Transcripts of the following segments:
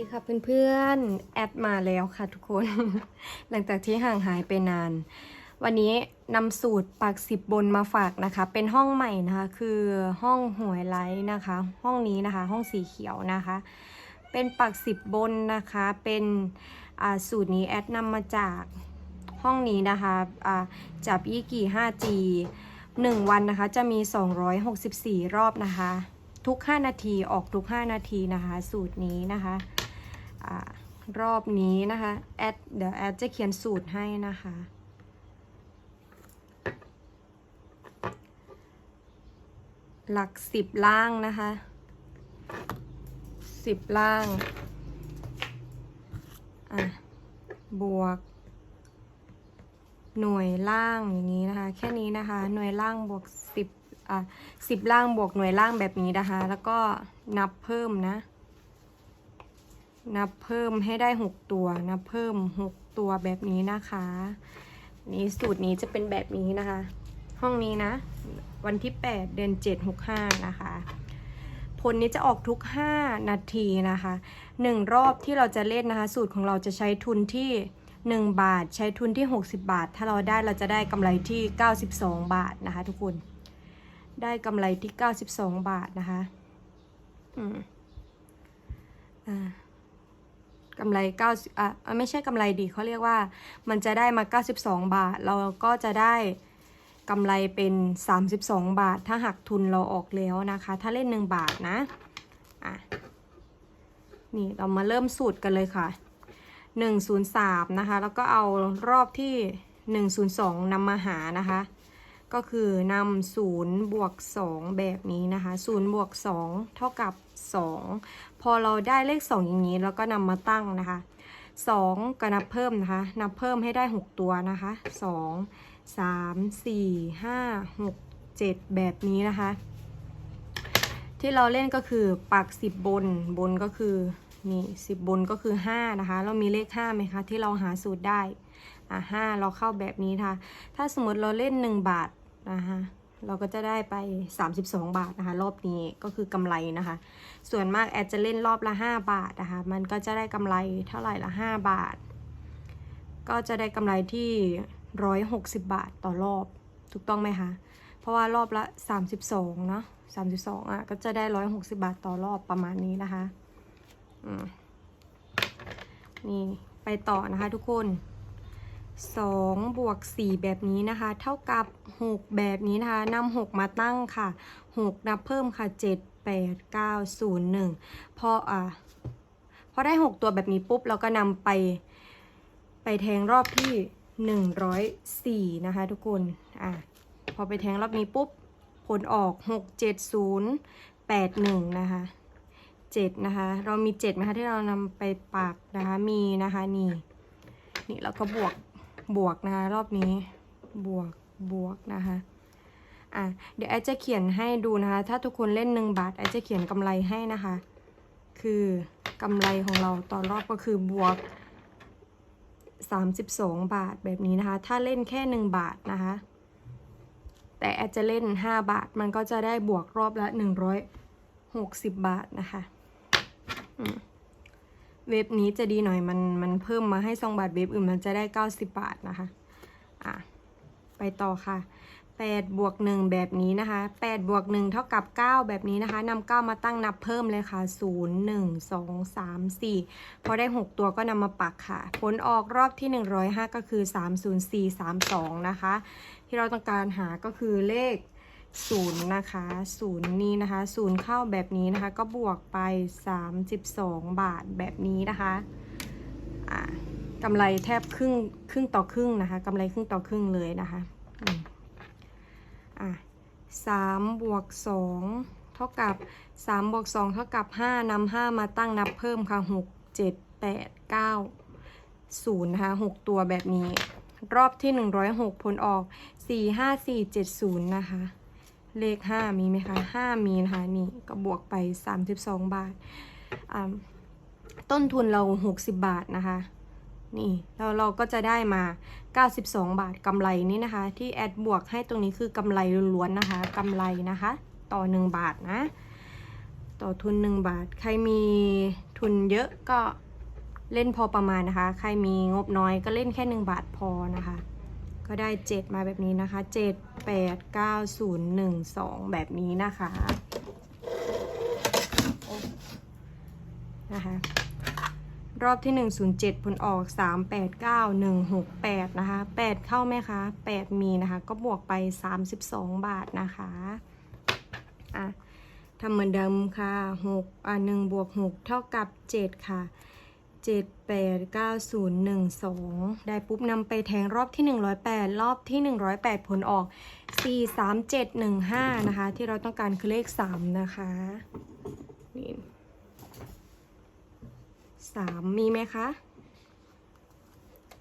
ดีค่ะเพื่อนๆ แอดมาแล้วค่ะทุกคน หลังจากที่ห่างหายไปนาน วันนี้นำสูตรปักสิบบนมาฝากนะคะ เป็นห้องใหม่นะคะ คือห้องหวยไลท์นะคะ ห้องนี้นะคะ ห้องสีเขียวนะคะ เป็นปักสิบบนนะคะ เป็นอ่าสูตรนี้แอดนำมาจากห้องนี้นะคะอ่าจับยี่กี่ 5G 1 วันนะคะ จะมี 264 รอบนะคะทุก 5 นาทีออกทุก 5 นาทีนะคะ สูตรนี้นะคะ รอบนี้นะคะแอดเดี๋ยวแอดจะเขียนสูตรให้นะคะ หลักสิบล่างนะคะสิบล่างอะบวก หน่วยล่างอย่างนี้นะคะ แค่นี้นะคะ หน่วยล่างบวกสิบอะสิบล่างบวกหน่วยล่างแบบนี้นะคะ แล้วก็นับเพิ่มนะ นับเพิ่มให้ได้หกตัว นับเพิ่มหกตัวแบบนี้นะคะ นี่สูตรนี้จะเป็นแบบนี้นะคะ ห้องนี้นะ วันที่ 8 เดือน 7 65 นะคะ ผลนี้จะออกทุก 5 นาทีนะคะ 1 รอบที่เราจะเล่นนะคะ สูตรของเราจะใช้ทุนที่ 1 บาท ใช้ทุนที่ 60 บาท ถ้าเราได้เราจะได้กำไรที่ 92 บาทนะคะ ทุกคน ได้กำไรที่ 92 บาทนะคะ อืม อ่า กำไร9อะอะไม่ใช่กำไรดีเขาเรียกว่ามันจะได้มา 92 บาท เราก็จะได้กำไรเป็น 32 บาท ถ้าหักทุนเราออกแล้วนะคะ ถ้าเล่น 1 บาทนะอะนี่เรามาเริ่มสูตรกันเลยค่ะ 103 นะคะ แล้วก็เอารอบที่ 102นำมาหานะคะ ก็คือนำ0บวก2แบบนี้นะคะ0บวก2เท่ากับ2พอเราได้เลข2อย่างนี้เราก็นำมาตั้งนะคะ2ก็นับเพิ่มนะคะนับเพิ่มให้ได้6ตัวนะคะ2 3 4 5 6 7แบบนี้นะคะ ที่เราเล่นก็คือปัก10บนบนก็คือนี่10บนก็คือ5นะคะเรามีเลข5ไหมคะที่เราหาสูตรได้อะห้าเราเข้าแบบนี้ค่ะ ถ้าสมมติเราเล่น1บาท นะคะเราก็จะได้ไป 32 บาทนะคะ รอบนี้ก็คือกำไรนะคะ ส่วนมากแอดจะเล่นรอบละ 5 บาทนะคะ มันก็จะได้กำไรเท่าไหร่ละ 5 บาท ก็จะได้กำไรที่ 160 บาทต่อรอบ ถูกต้องไหมคะ เพราะว่ารอบละ 32 เนาะ32อะก็จะได้ 160 บาทต่อรอบประมาณนี้นะคะ นี่ไปต่อนะคะทุกคน 2 บวก 4 แบบนี้นะคะ เท่ากับ 6 แบบนี้นะคะนำ6 มาตั้งค่ะ 6 นับเพิ่มค่ะ 7 8 9 0 1 พออะพอได้ 6 ตัวแบบนี้ปุ๊บ เราก็นำไป ไปแทงรอบที่ 104 นะคะทุกคนอะพอไปแทงรอบนี้ปุ๊บ ผลออก 6 7 0 8 1 นะคะ 7 นะคะ เรามี7ไหมคะที่เรานำไปปักนะคะ มีนะคะนี่นี่แล้วก็บวก บวกนะคะรอบนี้บวกบวกนะคะอะเดี๋ยวแอดจะเขียนให้ดูนะคะ ถ้าทุกคนเล่น1บาทแอดจะเขียนกำไรให้นะคะ คือกำไรของเราต่อรอบก็คือบวก 32 บาทแบบนี้นะคะ ถ้าเล่นแค่ 1 บาทนะคะ แต่แอดจะเล่น 5 บาทมันก็จะได้บวกรอบละ 160 บาทนะคะ อืม เว็บนี้จะดีหน่อยมันมันเพิ่มมาให้ซองบาทเว็บอื่นมันจะได้ 90 บาทนะคะ อะ ไปต่อค่ะ8บวก1แบบนี้นะคะ8บวก1เท่ากับ 9 แบบนี้นะคะนำ9มาตั้งนับเพิ่มเลยค่ะ 0 1 2 3 4 พอได้ 6 ตัวก็นำมาปักค่ะ ผลออกรอบที่ 105 ก็คือ 30432 นะคะ ที่เราต้องการหาก็คือเลข 0นย์นะคะ0นี้นะคะ0เข้าแบบนี้นะคะ ก็บวกไป 32 บาทแบบนี้นะคะอ่ากำไรแทบครึ่งครึ่งต่อครึ่งนะคะกำไรครึ่งต่อครึ่งเลยนะคะอืมอะ3บวก2เท่ากับ3บวก2เท่ากับ5นำ5มาตั้งนับเพิ่มค่ะ6 7 8 9 0นะคะ6ตัวแบบนี้ รอบที่106ผลออก4 5 4 7 0นะคะ เลข 5 มีไหมคะ 5 มีนะคะนี่ก็บวกไป 32 บาทอ่าต้นทุนเรา 60 บาทนะคะ นี่แล้วเราก็จะได้มา 92 บาทกำไรนี่นะคะ ที่แอดบวกให้ตรงนี้คือกำไรล้วนๆนะคะกำไรนะคะ ต่อ 1 บาทนะ ต่อทุน 1 บาท ใครมีทุนเยอะก็เล่นพอประมาณนะคะ ใครมีงบน้อยก็เล่นแค่ 1 บาทพอนะคะ ก็ได้ 7 มาแบบนี้นะคะ 7 8 9 0 1 2 แบบนี้นะคะนะคะ รอบที่ 107 ผลออก 389 168 นะคะ 8 เข้าไหมคะ 8 มีนะคะ ก็บวกไป 32 บาทนะคะ อะทำเหมือนเดิมค่ะ6อะ1บวก 6 เท่ากับ 7 ค่ะ 7 8 9 0 1 2 ได้ปุ๊บนำไปแทงรอบที่ 108 รอบที่ 108 ผลออก 4 3 7 1 5 นะคะ ที่เราต้องการคือเลข 3 นะคะนี่สามมีไหมคะ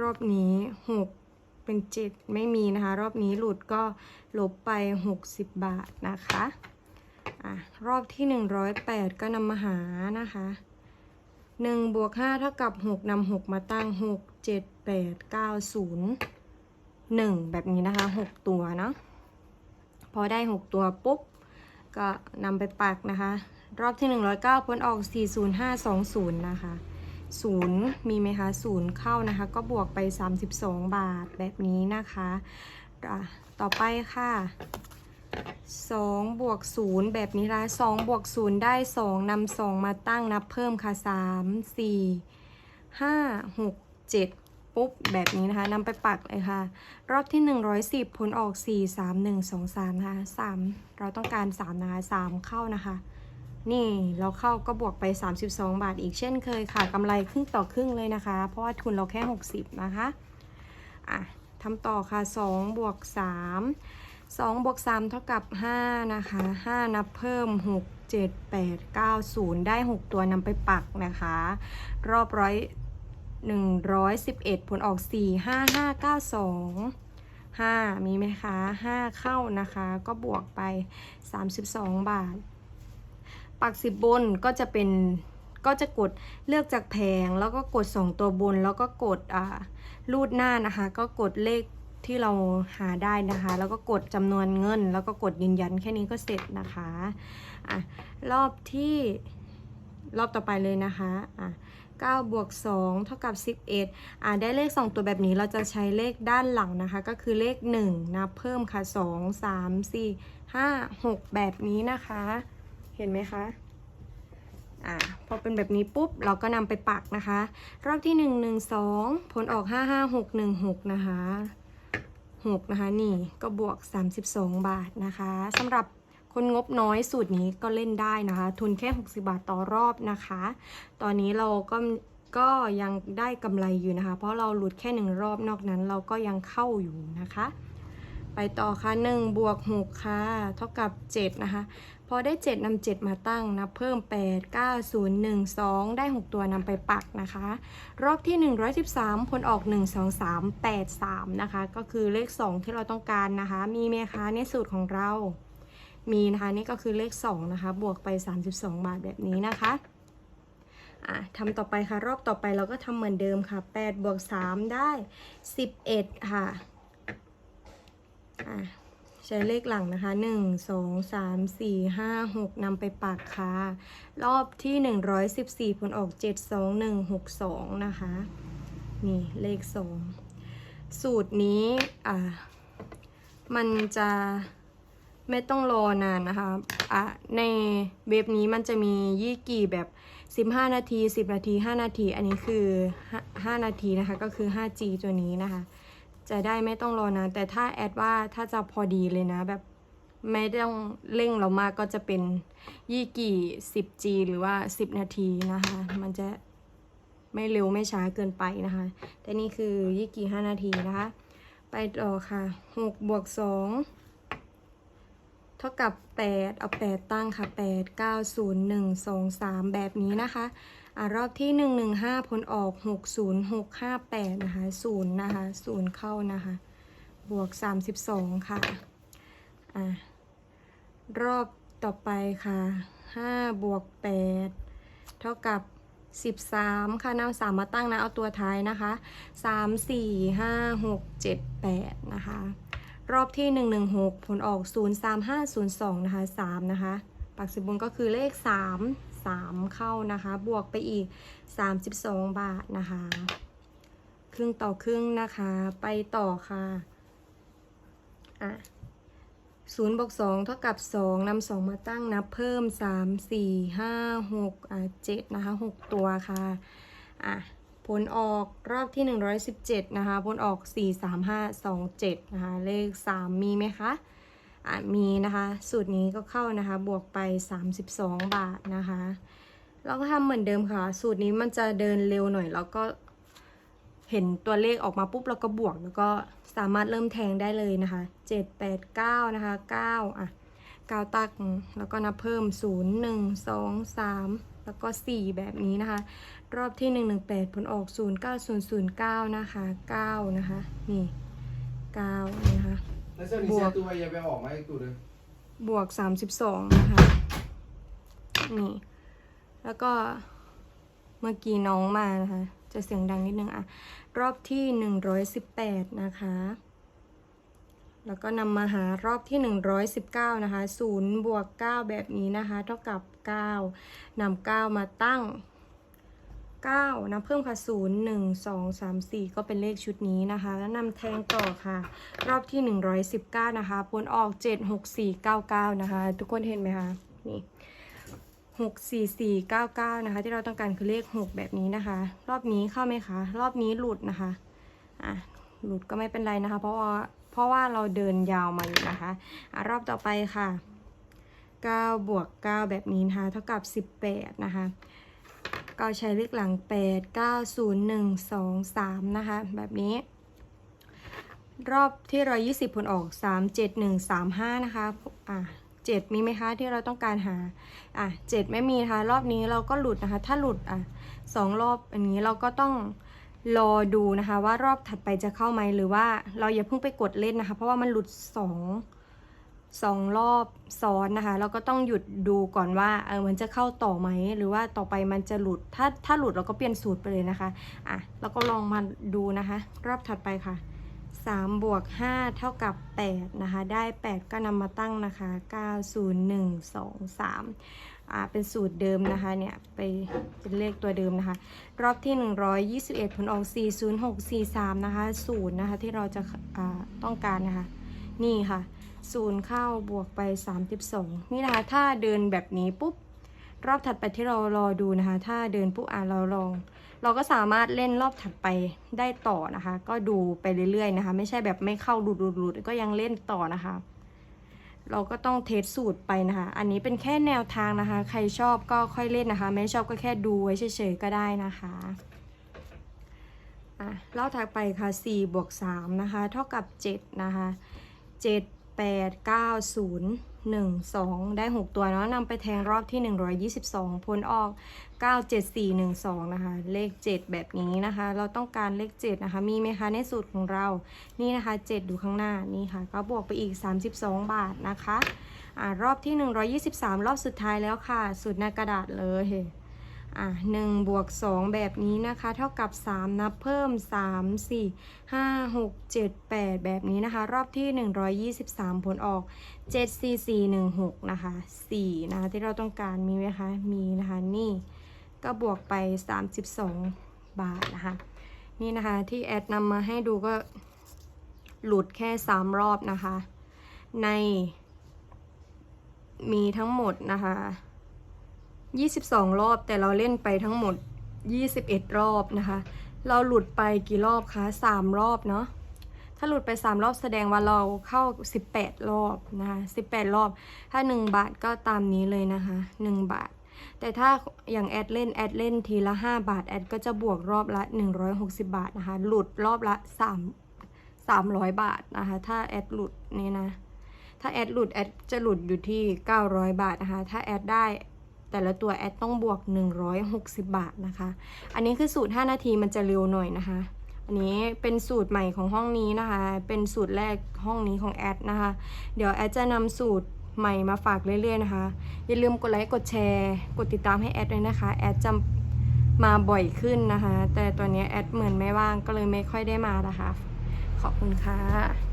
รอบนี้หกเป็นเจ็ดไม่มีนะคะ รอบนี้หลุดก็ลบไปหกสิบบาทนะคะอะรอบที่หนึ่งร้อยแปดก็นำมาหานะคะ หนึ่งบวกห้าเท่ากับหกนำหกมาตั้งหกเจ็ดแปดเก้าศูนย์หนึ่งแบบนี้นะคะหกตัวเนาะพอได้หกตัวปุ๊บ ก็นำไปปักนะคะ รอบที่ 109พ้นออก 40520 นะคะ 0 มีไหมคะ 0 เข้านะคะ ก็บวกไป 32 บาทแบบนี้นะคะ ต่อไปค่ะ 2บวก0แบบนี้ละ2บวก0ได้ 2นำ2มาตั้งนับเพิ่มค่ะ 3 4 5 6 7 ปุ๊บ แบบนี้นะคะนำไปปักเลยค่ะ รอบที่ 110 ผลออก 4 3 1 2 3นะคะ3เราต้องการ 3 นะคะ 3 เข้านะคะ นี่เราเข้าก็บวกไป 32 บาทอีกเช่นเคยค่ะกำไรครึ่งต่อครึ่งเลยนะคะ เพราะว่าทุนเราแค่ 60 นะคะ อะทำต่อค่ะ2บวก3 2บวก3เท่ากับ 5 นะคะ 5 นับเพิ่ม 6 7 8 9 0 ได้ 6 ตัวนำไปปักนะคะ รอบร้อย111 ผลออก 4 5 5 9 2 5 มีไหมคะ 5 เข้านะคะ ก็บวกไป 32 บาท ปักสิบบนก็จะเป็นก็จะกดเลือกจากแผง แล้วก็กด 2 ตัวบน แล้วก็กดรูดหน้านะคะ ก็กดเลข ที่เราหาได้นะคะ แล้วก็กดจำนวนเงิน แล้วก็กดยืนยันแค่นี้ก็เสร็จนะคะอะรอบที่รอบต่อไปเลยนะคะอะ9บวก2เท่ากับ 11อ่าได้เลข 2 ตัวแบบนี้เราจะใช้เลขด้านหลังนะคะ ก็คือเลข 1นับเพิ่มค่ะ 2 3 4 5 6 แบบนี้นะคะ เห็นไหมคะอ่าพอเป็นแบบนี้ปุ๊บ เราก็นำไปปักนะคะ รอบที่ 1 1 2 ผลออก 5 5 6 1 6 นะคะ 6 นะคะ นี่ก็บวก 32 บาทนะคะสำหรับคนงบน้อยสูตรนี้ก็เล่นได้นะคะ ทุนแค่ 60 บาทต่อรอบนะคะ ตอนนี้เราก็ก็ยังได้กำไรอยู่นะคะ เพราะเราหลุดแค่หนึ่งรอบนอกนั้นเราก็ยังเข้าอยู่นะคะ ไปต่อค่ะ1บวก6ค่ะ เท่ากับ 7 นะคะ พอได้ 7นำ7มาตั้งนับเพิ่ม 8 9 0 1 2 ได้ 6 ตัวนำไปปักนะคะ รอบที่ 113 ผลออก 1 2 3 8 3 นะคะ ก็คือเลข 2 ที่เราต้องการนะคะ มีไหมคะในสูตรของเรา มีนะคะนี่ก็คือเลข 2 นะคะ บวกไป 32 บาทแบบนี้นะคะอะทำต่อไปค่ะ รอบต่อไปเราก็ทำเหมือนเดิมค่ะ8บวก3ได้ 11 ค่ะอะ ใช้เลขหลังนะคะ 1 2 3 4 5 6นำไปปักค่ะ รอบที่ 114 ผลออก 7 2 1 6 2 นะคะ นี่เลข 2 สูตรนี้อ่ามันจะไม่ต้องรอนานนะคะอะในเว็บนี้มันจะมียี่กี่แบบ 15 นาที 10 นาที 5 นาที อันนี้คือ 5 นาทีนะคะ ก็คือ 5G ตัวนี้นะคะ จะได้ไม่ต้องรอนานแต่ถ้าแอดว่าถ้าจะพอดีเลยนะแบบไม่ต้องเร่งเรามากก็จะเป็นยี่กี่ 10G หรือว่า 10 นาทีนะคะ มันจะไม่เร็วไม่ช้าเกินไปนะคะ แต่นี่คือยี่กี่ 5 นาทีนะคะ ไปต่อค่ะ6บวก2เท่ากับ 8 เอา 8 ตั้งค่ะ 8 9 0 1 2 3 แบบนี้นะคะ รอบที่ 115 ผลออก 60658 นะคะ0นะคะ0เข้านะคะ บวก 32 ค่ะอ่ารอบต่อไปค่ะ 5 บวก 8 เท่ากับ 13 ค่ะนำ3มาตั้งนะ เอาตัวท้ายนะคะ 3 4 5 6 7 8 นะคะ รอบที่ 116 ผลออก 03502 นะคะ 3 นะคะ ปักสิบบนก็คือเลขสามสามเข้านะคะ บวกไปอีกสามสิบสองบาทนะคะ ครึ่งต่อครึ่งนะคะ ไปต่อค่ะ อะศูนย์บวกสองเท่ากับสองนำสองมาตั้งนับเพิ่มสามสี่ห้าหกอะเจ็ดนะคะหกตัวค่ะ อะ ผลออกรอบที่117นะคะ ผลออก4 3 5 2 7นะคะ เลข3มีไหมคะ มีนะคะ สูตรนี้ก็เข้านะคะ บวกไป 32 บาทนะคะเราก็ทำเหมือนเดิมค่ะ สูตรนี้มันจะเดินเร็วหน่อย แล้วก็เห็นตัวเลขออกมาปุ๊บเราก็บวก แล้วก็สามารถเริ่มแทงได้เลยนะคะ 7 8 9 นะคะ 9 อะ 9 ตัก แล้วก็นับเพิ่ม 0 1 2 3 แล้วก็ 4 แบบนี้นะคะ รอบที่ 118 ผลออก 09009 นะคะ 9 นะคะ นี่ 9 นะคะ แล้วเจ้านี่เสียตัวอย่าไปออกมาอีกตัวเลยบวก32นะคะ นี่ แล้วก็เมื่อกี้น้องมานะคะ จะเสียงดังนิดนึงอะ รอบที่118นะคะ แล้วก็นำมาหารอบที่119นะคะ0บวก9แบบนี้นะคะ เท่ากับ9นำ9มาตั้ง 9นะเพิ่มค่ะ 0 1 2 3 4 ก็เป็นเลขชุดนี้นะคะ แล้วนำแทงต่อค่ะ รอบที่ 119 นะคะผลออก 7 6 4 9 9 นะคะ ทุกคนเห็นไหมคะนี่6 4 4 9 9 นะคะ ที่เราต้องการคือเลข 6 แบบนี้นะคะ รอบนี้เข้าไหมคะ รอบนี้หลุดนะคะอะหลุดก็ไม่เป็นไรนะคะ เพราะว่าเพราะว่าเราเดินยาวมาอยู่นะคะอะรอบต่อไปค่ะ9บวก9แบบนี้นะคะ เท่ากับ 18 นะคะ ก็ใช้เลขหลัง 8 9 0 1 2 3 นะคะ แบบนี้ รอบที่ 120 ผลออก 3 7 1 3 5 นะคะ อะ7มีไหมคะที่เราต้องการหา อะ7ไม่มีนะคะรอบนี้เราก็หลุดนะคะ ถ้าหลุดอะสองรอบอันนี้เราก็ต้องรอดูนะคะ ว่ารอบถัดไปจะเข้าไหมหรือว่าเราอย่าเพิ่งไปกดเล่นนะคะ เพราะว่ามันหลุดสอง สองรอบซ้อนนะคะเราก็ต้องหยุดดูก่อนว่าเออมันจะเข้าต่อไหม หรือว่าต่อไปมันจะหลุด ถ้าถ้าหลุดเราก็เปลี่ยนสูตรไปเลยนะคะ อะเราก็ลองมาดูนะคะ รอบถัดไปค่ะ3บวก5เท่ากับ8นะคะ ได้ 8 ก็นำมาตั้งนะคะ 9 0 1 2 3อ่า เป็นสูตรเดิมนะคะ เนี่ย ไป เป็นเลขตัวเดิมนะคะ รอบที่ 121 ผลออก 40643 นะคะศูนย์นะคะ ที่เราจะ อ่า ต้องการนะคะ นี่ค่ะ ศูนย์เข้าบวกไป 32 นี่นะคะถ้าเดินแบบนี้ปุ๊บ รอบถัดไปที่เรารอดูนะคะ ถ้าเดินปุ๊บอะเราลอง เราก็สามารถเล่นรอบถัดไปได้ต่อนะคะ ก็ดูไปเรื่อยๆนะคะ ไม่ใช่แบบไม่เข้าหลุดหลุดหลุดก็ยังเล่นต่อนะคะ เราก็ต้องเทสสูตรไปนะคะ อันนี้เป็นแค่แนวทางนะคะ ใครชอบก็ค่อยเล่นนะคะ ไม่ชอบก็แค่ดูไว้เฉยๆก็ได้นะคะอะรอบถัดไปค่ะ4บวก3นะคะ เท่ากับ 7 นะคะ 7 8 9 0 1 2 ได้ 6 ตัวเนาะนำไปแทงรอบที่ 122ผลออก 9 7 4 1 2 นะคะ เลข 7 แบบนี้นะคะ เราต้องการเลข 7 นะคะ มีไหมคะ ในสูตรของเรา นี่นะคะ7ดูข้างหน้า นี่ค่ะ ก็บวกไปอีก 32 บาทนะคะอ่ารอบที่ 123 รอบสุดท้ายแล้วค่ะสูตรหน้ากระดาษเลย อะหนึ่งบวกสองแบบนี้นะคะ เท่ากับสามนับเพิ่มสามสี่ห้าหกเจ็ดแปดแบบนี้นะคะ รอบที่หนึ่งร้อยยี่สิบสามผลออกเจ็ดสี่สี่หนึ่งหกนะคะสี่นะคะที่เราต้องการมีไหมคะมีนะคะนี่ก็บวกไปสามสิบสองบาทนะคะนี่นะคะที่แอดนำมาให้ดูก็หลุดแค่สามรอบนะคะ ในมีทั้งหมดนะคะ 22 รอบแต่เราเล่นไปทั้งหมด 21 รอบนะคะ เราหลุดไปกี่รอบคะ 3 รอบเนาะถ้าหลุดไป 3 รอบแสดงว่าเราเข้า 18 รอบนะคะ18 รอบ ถ้า 1 บาทก็ตามนี้เลยนะคะ 1 บาท แต่ถ้าอย่างแอดเล่นแอดเล่นทีละ 5 บาท แอดก็จะบวกรอบละ 160 บาทนะคะ หลุดรอบละ 3 300 บาทนะคะ ถ้าแอดหลุดนี่นะ ถ้าแอดหลุดแอดจะหลุดอยู่ที่ 900 บาทนะคะ ถ้าแอดได้ แต่ละตัวแอดต้องบวก 160 บาทนะคะ อันนี้คือสูตร 5 นาทีมันจะเร็วหน่อยนะคะ อันนี้เป็นสูตรใหม่ของห้องนี้นะคะ เป็นสูตรแรกห้องนี้ของแอดนะคะ เดี๋ยวแอดจะนำสูตรใหม่มาฝากเรื่อยๆนะคะ อย่าลืมกดไลค์ กดแชร์ กดติดตามให้แอดด้วยนะคะ แอดจะมาบ่อยขึ้นนะคะ แต่ตอนนี้แอดเหมือนไม่ว่างก็เลยไม่ค่อยได้มานะคะ ขอบคุณค่ะ